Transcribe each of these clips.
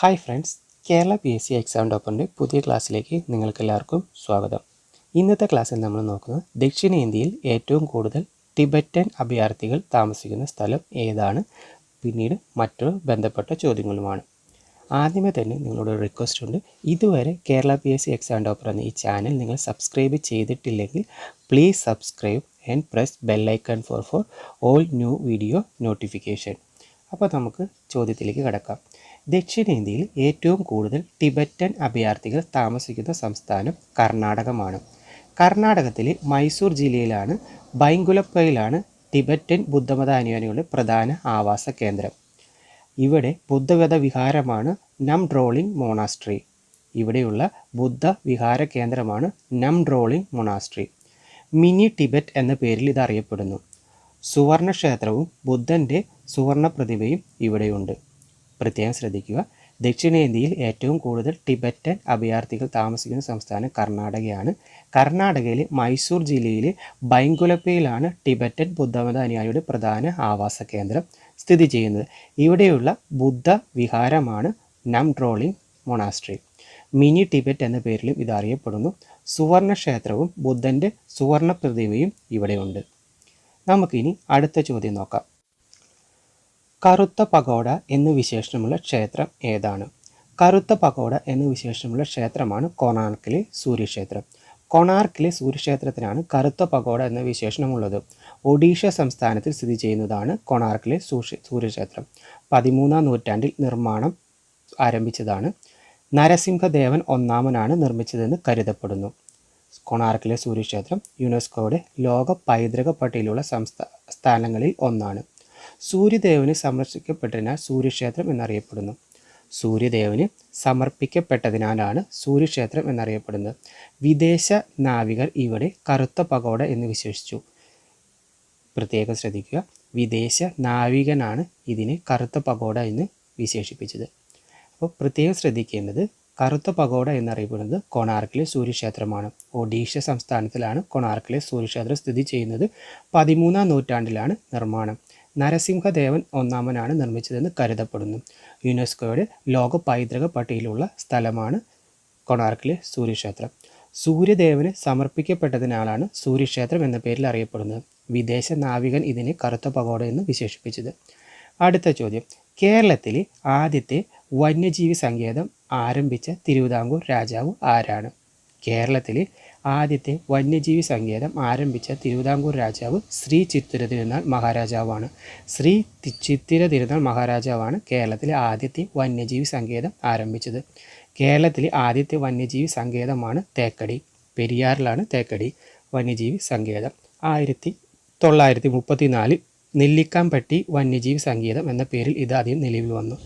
Hi friends Kerala P S C exam ടോപ്പറിന്റെ പുതിയ ക്ലാസ്സിലേക്ക് നിങ്ങൾക്ക് എല്ലാവർക്കും സ്വാഗതം. ഇന്നത്തെ ക്ലാസ്സിൽ നമ്മൾ നോക്കുന്നത് ദക്ഷിണേന്ത്യയിൽ ഏറ്റവും കൂടുതൽ ടിബറ്റൻ അഭയാർത്ഥികൾ താമസിക്കുന്ന സ്ഥലം ഏതാണ്? പിന്നീട് മറ്റു ബന്ധപ്പെട്ട ചോദ്യങ്ങളുമാണ്. ആദ്യമേ തന്നെ നിങ്ങളോട് റിക്വസ്റ്റ് ഉണ്ട്. ഇതുവരെ Kerala P S C exam topper എന്ന ഈ ചാനൽ നിങ്ങൾ സബ്സ്ക്രൈബ് ചെയ്തിട്ടില്ലെങ്കിൽ please subscribe and press bell icon for for all new video notification അപ്പോൾ നമുക്ക് ചോദ്യത്തിലേക്ക് കിടക്കാം. ദക്ഷിണേന്ത്യയിൽ ഏറ്റവും കൂടുതൽ ടിബറ്റൻ അഭയാർത്ഥികൾ താമസിക്കുന്ന സംസ്ഥാനം കർണാടകമാണ്. കർണാടകത്തിലെ മൈസൂർ ജില്ലയിലാണ് ബൈങ്കുലപ്പയിലാണ് ടിബറ്റൻ ബുദ്ധമത അനുയായികളുടെ പ്രധാന ആവാസ കേന്ദ്രം. ഇവിടെ ബുദ്ധഗത വിഹാരമാണ് നം ഡ്രോളിംഗ് മൊണാസ്ട്രി. ഇവിടെയുള്ള ബുദ്ധ വിഹാര കേന്ദ്രമാണ് നം ഡ്രോളിംഗ് മൊണാസ്ട്രി. മിനി ടിബറ്റ് എന്ന പേരിൽ ഇത് അറിയപ്പെടുന്നു സുവർണ ക്ഷേത്രവും ബുദ്ധന്റെ സുവർണ പ്രതിമയും ഇവിടെയുണ്ട്. പ്രത്യേകം ശ്രദ്ധിക്കുക. ദക്ഷിണേന്ത്യയിൽ ഏറ്റവും കൂടുതൽ ടിബറ്റൻ അഭയാർത്ഥികൾ താമസിക്കുന്ന സംസ്ഥാനം കർണാടകയാണ്. കർണാടകയിലെ മൈസൂർ ജില്ലയിലെ ബൈങ്കുലപ്പയിലാണ് ടിബറ്റൻ ബുദ്ധമത അനുയായിയുടെ പ്രധാന ആവാസ കേന്ദ്രം സ്ഥിതി ചെയ്യുന്നത്. ഇവിടെയുള്ള ബുദ്ധ വിഹാരമാണ് നം ട്രോളിംഗ് മൊണാസ്ട്രി. മിനി ടിബറ്റ് എന്ന പേരിലും ഇത് അറിയപ്പെടുന്നു സുവർണ ക്ഷേത്രവും ബുദ്ധന്റെ സുവർണ പ്രതിമയും ഇവിടെയുണ്ട് നമുക്കിനി അടുത്ത ചോദ്യം നോക്കാം. കറുത്ത പകോട എന്ന് വിശേഷണമുള്ള ക്ഷേത്രം ഏതാണ്? കറുത്ത പകോട എന്ന് വിശേഷണമുള്ള ക്ഷേത്രമാണ് കൊണാർക്കിലെ സൂര്യക്ഷേത്രം. കൊണാർക്കിലെ സൂര്യക്ഷേത്രത്തിനാണ് കറുത്ത പകോട എന്ന വിശേഷണമുള്ളത്. ഒഡീഷ സംസ്ഥാനത്തിൽ സ്ഥിതി ചെയ്യുന്നതാണ് കൊണാർക്കിലെ സൂര്യക്ഷേത്രം. പതിമൂന്നാം നൂറ്റാണ്ടിൽ നിർമ്മാണം ആരംഭിച്ചതാണ്. നരസിംഹദേവൻ ഒന്നാമനാണ് നിർമ്മിച്ചതെന്ന് കരുതപ്പെടുന്നു. കൊണാർക്കിലെ സൂര്യക്ഷേത്രം യുനെസ്കോയുടെ ലോക പൈതൃക പട്ടികയിലുള്ള സംസ്ഥാ സ്ഥാനങ്ങളിൽ ഒന്നാണ്. സൂര്യദേവന് സമർപ്പിക്കപ്പെട്ടതിനാൽ സൂര്യക്ഷേത്രം എന്നറിയപ്പെടുന്നു. സൂര്യദേവന് സമർപ്പിക്കപ്പെട്ടതിനാലാണ് സൂര്യക്ഷേത്രം എന്നറിയപ്പെടുന്നത്. വിദേശ നാവികർ ഇവിടെ കറുത്ത പകോട എന്ന് വിശേഷിച്ചു. പ്രത്യേകം ശ്രദ്ധിക്കുക വിദേശ നാവികനാണ് ഇതിനെ കറുത്ത പകോട എന്ന് വിശേഷിപ്പിച്ചത്. അപ്പോൾ പ്രത്യേകം ശ്രദ്ധിക്കേണ്ടത് കറുത്ത പകോട എന്നറിയപ്പെടുന്നത് കൊണാർക്കിലെ സൂര്യക്ഷേത്രമാണ്. ഒഡീഷ സംസ്ഥാനത്തിലാണ് കൊണാർക്കിലെ സൂര്യക്ഷേത്രം സ്ഥിതി ചെയ്യുന്നത് പതിമൂന്നാം നൂറ്റാണ്ടിലാണ് നിർമ്മാണം. നരസിംഹദേവൻ ഒന്നാമനാണ് നിർമ്മിച്ചതെന്ന് കരുതപ്പെടുന്നു. യുനെസ്കോയുടെ ലോക പൈതൃക പട്ടികയിലുള്ള സ്ഥലമാണ് കൊണാർക്കിലെ സൂര്യക്ഷേത്രം. സൂര്യദേവന് സമർപ്പിക്കപ്പെട്ടതിനാലാണ് സൂര്യക്ഷേത്രം എന്ന പേരിൽ അറിയപ്പെടുന്നത്. വിദേശ നാവികൻ ഇതിനെ കറുത്ത പകോട എന്ന് വിശേഷിപ്പിച്ചത്. അടുത്ത ചോദ്യം. കേരളത്തിലെ ആദ്യത്തെ വന്യജീവി സങ്കേതം ആരംഭിച്ച തിരുവിതാംകൂർ രാജാവ് ആരാണ്? കേരളത്തിലെ ആദ്യത്തെ വന്യജീവി സങ്കേതം ആരംഭിച്ച തിരുവിതാംകൂർ രാജാവ് ശ്രീ ചിത്തിര തിരുനാൾ മഹാരാജാവാണ്. ശ്രീ ചിത്തിര തിരുനാൾ മഹാരാജാവാണ് കേരളത്തിലെ ആദ്യത്തെ വന്യജീവി സങ്കേതം ആരംഭിച്ചത്. കേരളത്തിലെ ആദ്യത്തെ വന്യജീവി സങ്കേതമാണ് തേക്കടി. പെരിയാറിലാണ് തേക്കടി വന്യജീവി സങ്കേതം. ആയിരത്തി തൊള്ളായിരത്തി മുപ്പത്തി നാലിൽ നെല്ലിക്കാമ്പട്ടി വന്യജീവി സങ്കേതം എന്ന പേരിൽ ഇതാദ്യം നിലവിൽ വന്നു.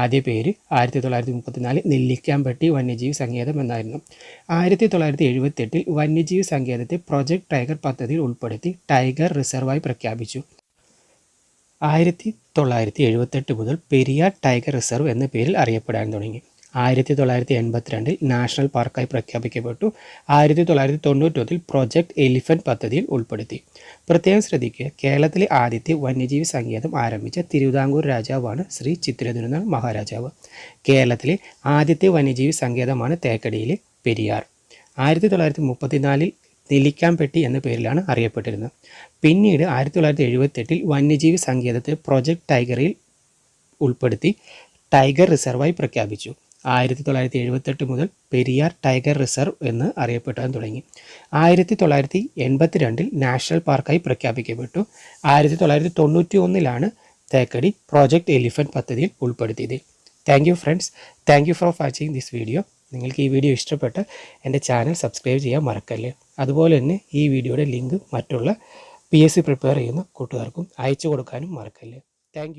ആദ്യ പേര് ആയിരത്തി തൊള്ളായിരത്തി മുപ്പത്തിനാല് നെല്ലിക്കാമ്പട്ടി വന്യജീവി സങ്കേതം എന്നായിരുന്നു. ആയിരത്തി തൊള്ളായിരത്തി എഴുപത്തെട്ടിൽ വന്യജീവി സങ്കേതത്തെ പ്രൊജക്ട് ടൈഗർ പദ്ധതിയിൽ ഉൾപ്പെടുത്തി ടൈഗർ റിസർവായി പ്രഖ്യാപിച്ചു. ആയിരത്തി തൊള്ളായിരത്തി എഴുപത്തെട്ട് മുതൽ പെരിയാർ ടൈഗർ റിസർവ് എന്ന പേരിൽ അറിയപ്പെടാൻ തുടങ്ങി. ആയിരത്തി തൊള്ളായിരത്തി എൺപത്തിരണ്ടിൽ നാഷണൽ പാർക്കായി പ്രഖ്യാപിക്കപ്പെട്ടു. ആയിരത്തി തൊള്ളായിരത്തി തൊണ്ണൂറ്റൊന്നിൽ പ്രൊജക്ട് എലിഫന്റ് പദ്ധതിയിൽ ഉൾപ്പെടുത്തി. പ്രത്യേകം ശ്രദ്ധിക്കുക കേരളത്തിലെ ആദ്യത്തെ വന്യജീവി സങ്കേതം ആരംഭിച്ച തിരുവിതാംകൂർ രാജാവാണ് ശ്രീ ചിത്തിരതിരുനാൾ മഹാരാജാവ്. കേരളത്തിലെ ആദ്യത്തെ വന്യജീവി സങ്കേതമാണ് തേക്കടിയിലെ പെരിയാർ. ആയിരത്തി തൊള്ളായിരത്തി മുപ്പത്തിനാലിൽ നെല്ലിക്കാംപെട്ടി എന്ന പേരിലാണ് അറിയപ്പെട്ടിരുന്നത്. പിന്നീട് ആയിരത്തി തൊള്ളായിരത്തി എഴുപത്തെട്ടിൽ വന്യജീവി സങ്കേതത്തെ പ്രൊജക്ട് ടൈഗറിൽ ഉൾപ്പെടുത്തി ടൈഗർ റിസർവായി പ്രഖ്യാപിച്ചു. ആയിരത്തി തൊള്ളായിരത്തി എഴുപത്തെട്ട് മുതൽ പെരിയാർ ടൈഗർ റിസർവ് എന്ന് അറിയപ്പെടാൻ തുടങ്ങി. ആയിരത്തി തൊള്ളായിരത്തി എൺപത്തി രണ്ടിൽ നാഷണൽ പാർക്കായി പ്രഖ്യാപിക്കപ്പെട്ടു. ആയിരത്തി തൊള്ളായിരത്തി തൊണ്ണൂറ്റി ഒന്നിലാണ് തേക്കടി പ്രോജക്റ്റ് എലിഫന്റ് പദ്ധതിയിൽ ഉൾപ്പെടുത്തിയത്. Thank you friends. Thank you for watching this video. നിങ്ങൾക്ക് ഈ വീഡിയോ ഇഷ്ടപ്പെട്ട് എന്റെ ചാനൽ സബ്സ്ക്രൈബ് ചെയ്യാൻ മറക്കല്ലേ? അതുപോലെ തന്നെ ഈ വീഡിയോയുടെ ലിങ്ക് മറ്റുള്ള പി എസ് സി പ്രിപ്പയർ ചെയ്യുന്ന കൂട്ടുകാർക്കും അയച്ചു കൊടുക്കാനും മറക്കല്ലേ? താങ്ക്